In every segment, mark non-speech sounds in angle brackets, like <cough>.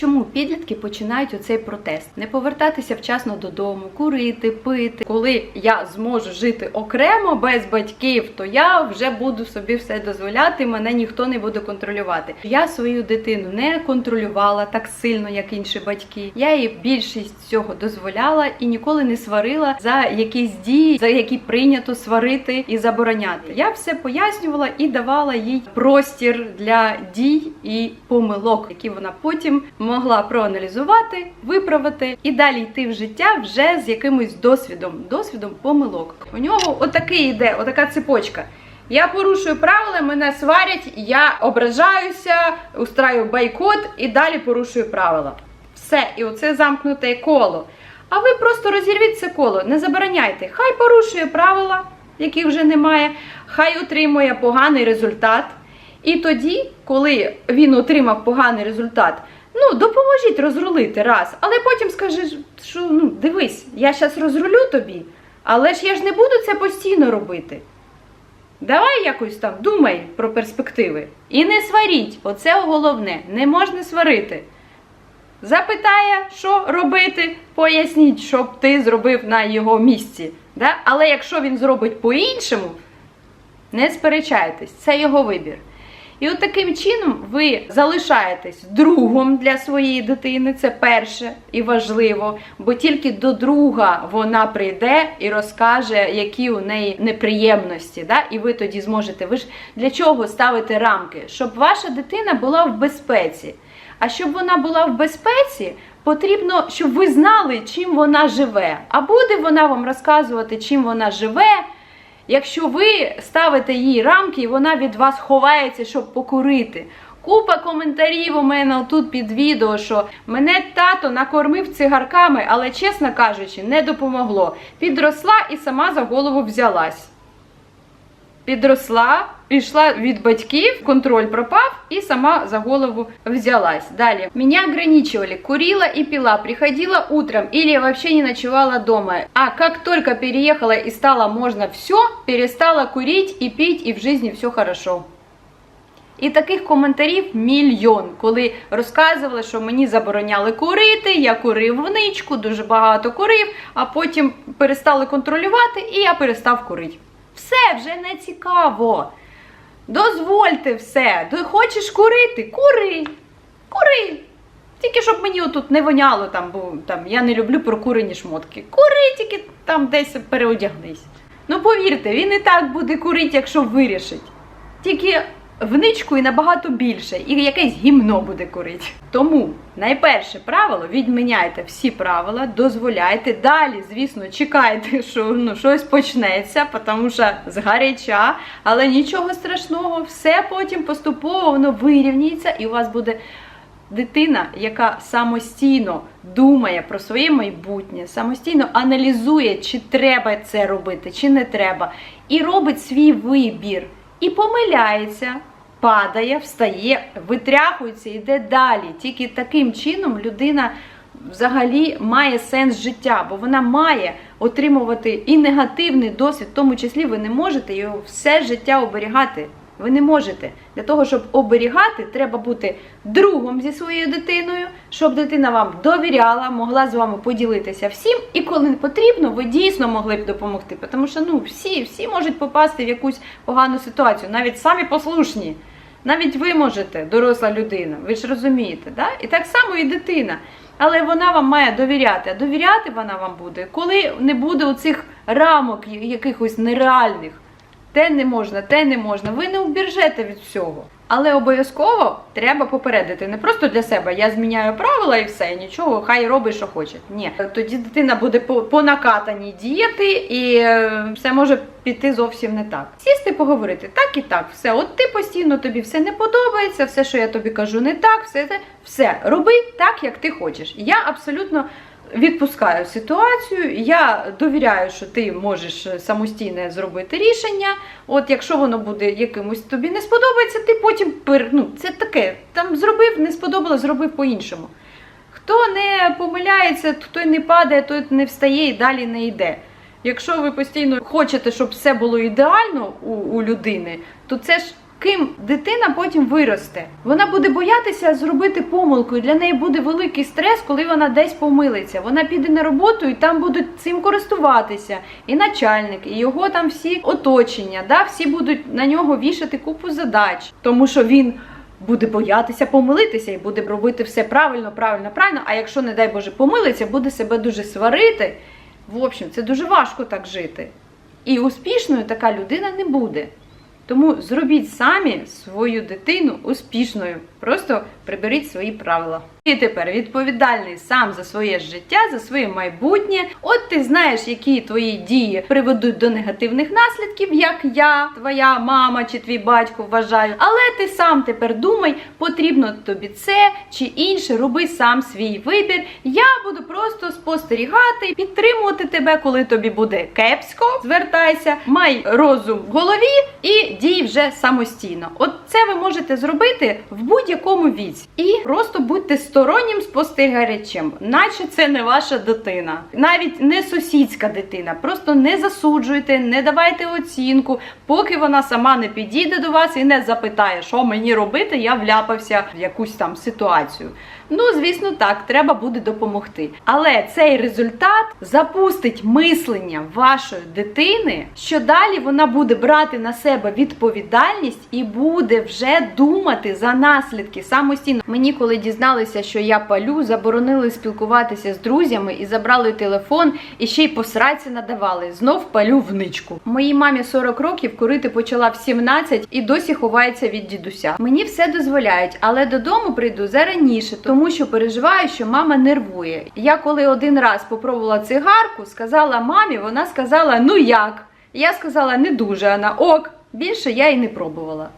Чому підлітки починають оцей протест? Не повертатися вчасно додому, курити, пити. Коли я зможу жити окремо без батьків, то я вже буду собі все дозволяти. Мене ніхто не буде контролювати. Я свою дитину не контролювала так сильно, як інші батьки. Я їй більшість цього дозволяла і ніколи не сварила за якісь дії, за які прийнято сварити і забороняти. Я все пояснювала і давала їй простір для дій і помилок, які вона потім могла проаналізувати, виправити і далі йти в життя вже з якимось досвідом, досвідом помилок. У нього отакий іде, отака цепочка. Я порушую правила, мене сварять, я ображаюся, устраю бойкот і далі порушую правила. Все, і оце замкнуте коло. А ви просто розірвіть це коло, не забороняйте. Хай порушує правила, яких вже немає, хай отримує поганий результат. І тоді, коли він отримав поганий результат, ну допоможіть розрулити раз, але потім скажи, що ну дивись, я зараз розрулю тобі, але ж я ж не буду це постійно робити. Давай якось там думай про перспективи. І не сваріть, оце головне, не можна сварити. Запитає, що робити, поясніть, щоб ти зробив на його місці. Да? Але якщо він зробить по-іншому, не сперечайтесь, це його вибір. І от таким чином ви залишаєтесь другом для своєї дитини, це перше і важливо, бо тільки до друга вона прийде і розкаже, які у неї неприємності. Да? І ви тоді зможете. Ви ж для чого ставите рамки? Щоб ваша дитина була в безпеці. А щоб вона була в безпеці, потрібно, щоб ви знали, чим вона живе. А буде вона вам розказувати, чим вона живе. Якщо ви ставите їй рамки, і вона від вас ховається, щоб покурити. Купа коментарів у мене тут під відео, що мене тато накормив цигарками, але, чесно кажучи, не допомогло. Підросла і сама за голову взялась. Підросла, пішла від батьків, контроль пропав і сама за голову взялась. Далі. Меня ограничивали, курила и пила, приходила утром или вообще не ночевала дома. А как только переехала и стало можно все, перестала курить и пить, и в жизни все хорошо. І таких коментарів мільйон, коли розказували, що мені забороняли курити, я курив вничку, дуже багато курив, а потім перестали контролювати, і я перестав курити. Все вже не цікаво. Дозвольте все. Ти хочеш курити? Кури. Кури. Тільки щоб мені отут не воняло там, бо там я не люблю прокурені шмотки. Кури, тільки там десь переодягнись. Ну повірте, він і так буде курити, якщо вирішить. Тільки вничку і набагато більше, і якесь гімно буде курити. Тому найперше правило відміняйте всі правила, дозволяйте. Далі, звісно, чекайте, що ну, щось почнеться, тому що згаряча, але нічого страшного, все потім поступово воно вирівняється, і у вас буде. Дитина, яка самостійно думає про своє майбутнє, самостійно аналізує, чи треба це робити, чи не треба, і робить свій вибір, і помиляється, падає, встає, витряхується, йде далі. Тільки таким чином людина взагалі має сенс життя, бо вона має отримувати і негативний досвід, в тому числі ви не можете його все життя оберігати. Ви не можете. Для того, щоб оберігати, треба бути другом зі своєю дитиною, щоб дитина вам довіряла, могла з вами поділитися всім. І коли потрібно, ви дійсно могли б допомогти. Тому що ну, всі, всі можуть попасти в якусь погану ситуацію, навіть самі послушні. Навіть ви можете, доросла людина, ви ж розумієте, да? і так само і дитина. Але вона вам має довіряти. А довіряти вона вам буде, коли не буде оцих рамок якихось нереальних. Те не можна, те не можна. Ви не убіжете від всього. Але обов'язково треба попередити не просто для себе. Я зміняю правила і все, нічого, хай робить, що хоче. Ні, тоді дитина буде по, по діяти, і е, все може піти зовсім не так. Сісти, поговорити, так і так, все. От ти постійно тобі все не подобається, все, що я тобі кажу, не так, все це все роби так, як ти хочеш. Я абсолютно. Відпускаю ситуацію, я довіряю, що ти можеш самостійно зробити рішення. От якщо воно буде якимось тобі не сподобається, ти потім пер... ну, це таке. Там зробив, не сподобалось, зробив по-іншому. Хто не помиляється, хто не падає, той не встає і далі не йде. Якщо ви постійно хочете, щоб все було ідеально у, у людини, то це ж ким дитина потім виросте. Вона буде боятися зробити помилку, і для неї буде великий стрес, коли вона десь помилиться. Вона піде на роботу і там будуть цим користуватися. І начальник, і його там всі оточення. Да? Всі будуть на нього вішати купу задач, тому що він. Буде боятися помилитися і буде робити все правильно, правильно, правильно. А якщо, не дай Боже, помилиться, буде себе дуже сварити. В общем, це дуже важко так жити. І успішною така людина не буде. Тому зробіть самі свою дитину успішною. Просто приберіть свої правила. І тепер відповідальний сам за своє життя, за своє майбутнє. От ти знаєш, які твої дії приведуть до негативних наслідків, як я, твоя мама чи твій батько вважаю. Але ти сам тепер думай, потрібно тобі це чи інше, роби сам свій вибір. Я буду просто спостерігати, підтримувати тебе, коли тобі буде кепсько. Звертайся, май розум в голові і дій вже самостійно. От це ви можете зробити в будь-якому віці. І просто будьте стороннім спостерігачем, наче це не ваша дитина, навіть не сусідська дитина. Просто не засуджуйте, не давайте оцінку, поки вона сама не підійде до вас і не запитає, що мені робити, я вляпався в якусь там ситуацію. Ну, звісно, так, треба буде допомогти. Але цей результат запустить мислення вашої дитини, що далі вона буде брати на себе відповідальність і буде вже думати за наслідки самостійно. Мені, коли дізналися, що я палю, заборонили спілкуватися з друзями і забрали телефон, і ще й посраці надавали. Знов палю в ничку. Моїй мамі 40 років курити почала в 17 і досі ховається від дідуся. Мені все дозволяють, але додому прийду зараніше, тому що переживаю, що мама нервує. Я коли один раз попробувала цигарку, сказала мамі, вона сказала: Ну як? Я сказала, не дуже, вона ок. Більше я і не пробувала.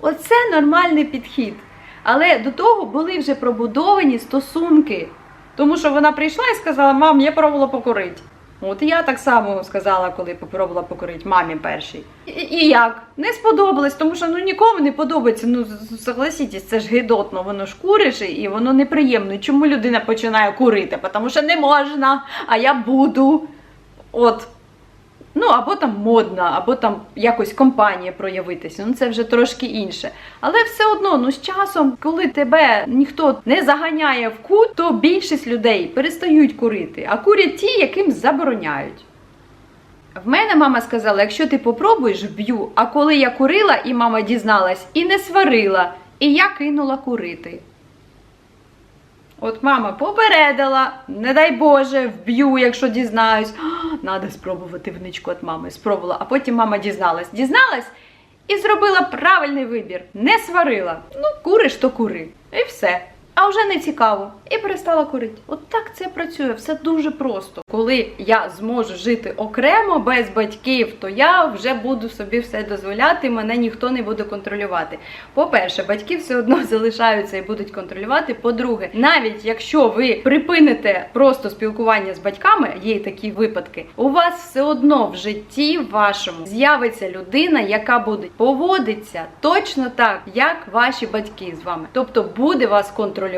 Оце нормальний підхід. Але до того були вже пробудовані стосунки. Тому що вона прийшла і сказала: мам, я пробувала покурити. От я так само сказала, коли попробувала покурити мамі першій. І, і як? Не сподобалось, тому що ну нікому не подобається. Ну согласітесь, це ж гидотно, воно ж куриш і воно неприємно. Чому людина починає курити? Тому що не можна, а я буду. От. Ну, або там модна, або там якось компанія проявитися. Ну це вже трошки інше. Але все одно, ну з часом, коли тебе ніхто не заганяє в кут, то більшість людей перестають курити, а курять ті, яким забороняють. В мене мама сказала: якщо ти попробуєш, вб'ю. А коли я курила, і мама дізналась, і не сварила, і я кинула курити. От мама попередила, не дай Боже, вб'ю, якщо дізнаюсь. «А, Надо спробувати вничку від мами. Спробувала. А потім мама дізналась. Дізналась і зробила правильний вибір. Не сварила. Ну, куриш, то кури. І все. А вже не цікаво. І перестала курити. От так це працює, все дуже просто. Коли я зможу жити окремо без батьків, то я вже буду собі все дозволяти, мене ніхто не буде контролювати. По-перше, батьки все одно <laughs> залишаються і будуть контролювати. По-друге, навіть якщо ви припините просто спілкування з батьками, є й такі випадки, у вас все одно в житті вашому з'явиться людина, яка буде поводитися точно так, як ваші батьки з вами. Тобто буде вас контролювати,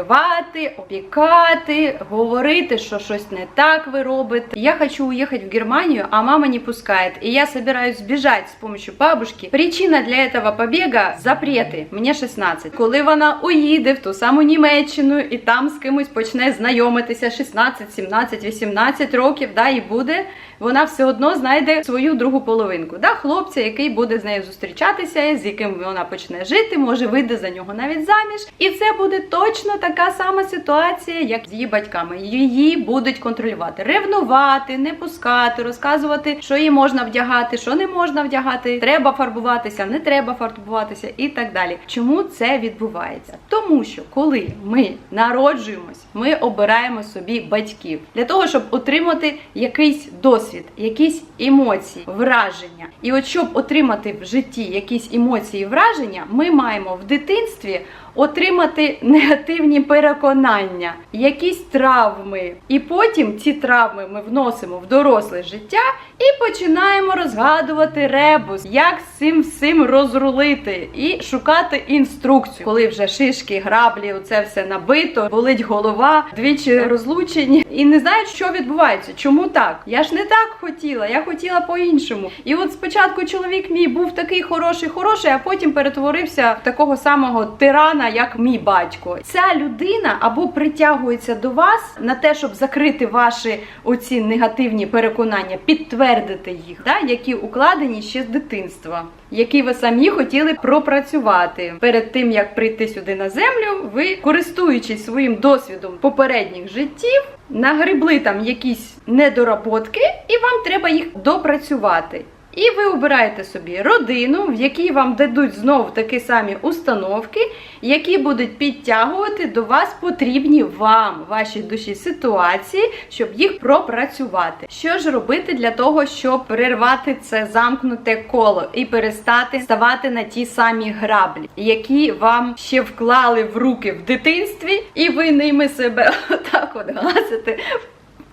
опікати, говорити, що щось не так ви робите. Я хочу уехать в Германию, а мама не пускает. И я собираюсь сбежать с помощью бабушки. Причина для этого побега запрети. Мені 16. Коли вона уїде в ту саму Німеччину і там з кимось почне знайомитися 16, 17, 18 років, да, і буде, вона все одно знайде свою другу половинку. Да, хлопця, який буде з нею зустрічатися, з яким вона почне жити, може вийде за нього навіть заміж. І це буде точно така сама ситуація, як з її батьками. Її будуть контролювати, ревнувати, не пускати, розказувати, що їй можна вдягати, що не можна вдягати, треба фарбуватися, не треба фарбуватися і так далі. Чому це відбувається? Тому що коли ми народжуємось, ми обираємо собі батьків для того, щоб отримати якийсь досвід, якісь емоції, враження. І от щоб отримати в житті якісь емоції, враження, ми маємо в дитинстві отримати негативні переконання, якісь травми. І потім ці травми ми вносимо в доросле життя і починаємо розгадувати ребус, як цим всім розрулити і шукати інструкцію. Коли вже шишки, граблі, оце все набито, болить голова, двічі розлучені і не знають, що відбувається. Чому так? Я ж не так хотіла, я хотіла по-іншому. І от спочатку чоловік мій був такий хороший, хороший, а потім перетворився в такого самого тирана, як мій батько. Ця людина або притягується до вас на те, щоб закрити ваші оці негативні переконання, підтвердити їх, да, які укладені ще з дитинства, які ви самі хотіли пропрацювати перед тим, як прийти сюди на землю. Ви користуючись своїм досвідом попередніх життів, нагребли там якісь недоработки, і вам треба їх допрацювати. І ви обираєте собі родину, в якій вам дадуть знову такі самі установки, які будуть підтягувати до вас потрібні вам, вашій душі ситуації, щоб їх пропрацювати. Що ж робити для того, щоб перервати це замкнуте коло і перестати ставати на ті самі граблі, які вам ще вклали в руки в дитинстві, і ви ними себе <laughs> отак от гасите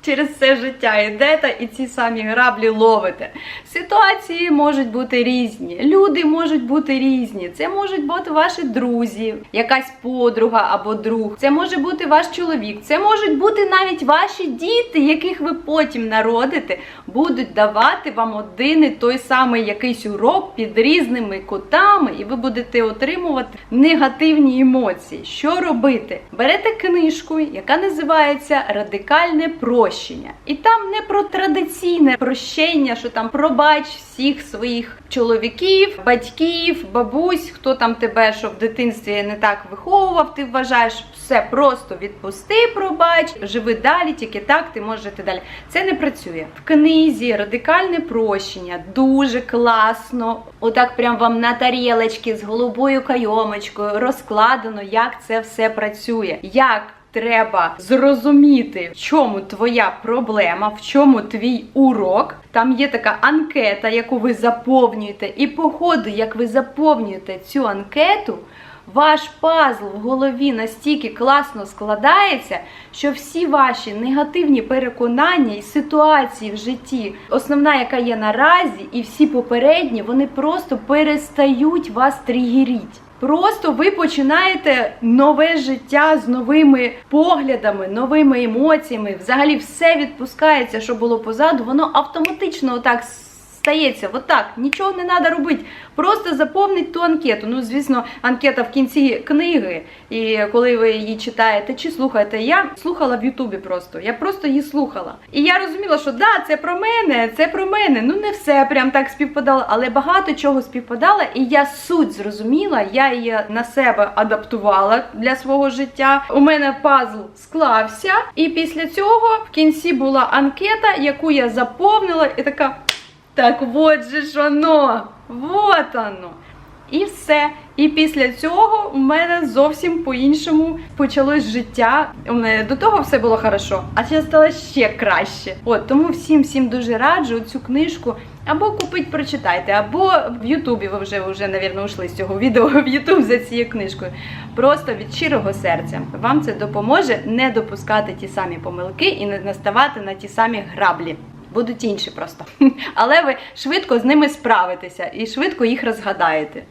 через все життя йдете і ці самі граблі ловите. Ситуації можуть бути різні, люди можуть бути різні. Це можуть бути ваші друзі, якась подруга або друг. Це може бути ваш чоловік, це можуть бути навіть ваші діти, яких ви потім народите, будуть давати вам один і той самий якийсь урок під різними кутами, і ви будете отримувати негативні емоції. Що робити? Берете книжку, яка називається Радикальне прощення. І там не про традиційне прощення, що там пробач всіх своїх чоловіків, батьків, бабусь, хто там тебе, що в дитинстві не так виховував, ти вважаєш все просто відпусти, пробач, живи далі, тільки так ти можеш жити далі. Це не працює. В книзі радикальне прощення дуже класно. Отак прям вам на тарілочці з голубою кайомочкою розкладено, як це все працює. Як Треба зрозуміти, в чому твоя проблема, в чому твій урок. Там є така анкета, яку ви заповнюєте, і по ходу, як ви заповнюєте цю анкету, ваш пазл в голові настільки класно складається, що всі ваші негативні переконання і ситуації в житті, основна, яка є наразі, і всі попередні, вони просто перестають вас тригеріть. Просто ви починаєте нове життя з новими поглядами, новими емоціями. Взагалі все відпускається, що було позаду, воно автоматично отак стається. Отак, нічого не треба робити. Просто заповнить ту анкету. Ну, звісно, анкета в кінці книги. І коли ви її читаєте чи слухаєте, я слухала в Ютубі просто. Я просто її слухала. І я розуміла, що да, це про мене, це про мене. Ну не все прям так співпадало, але багато чого співпадало, і я суть зрозуміла, я її на себе адаптувала для свого життя. У мене пазл склався, і після цього в кінці була анкета, яку я заповнила, і така. Так от же ж воно, вот оно. І все. І після цього у мене зовсім по-іншому почалось життя. У мене до того все було хорошо, а зараз стало ще краще. От тому всім всім дуже раджу цю книжку. Або купить, прочитайте, або в Ютубі ви вже вже, навірно, ушли з цього відео в Ютуб за цією книжкою. Просто від щирого серця. Вам це допоможе не допускати ті самі помилки і не наставати на ті самі граблі. Будуть інші просто. <laughs> Але ви швидко з ними справитеся і швидко їх розгадаєте.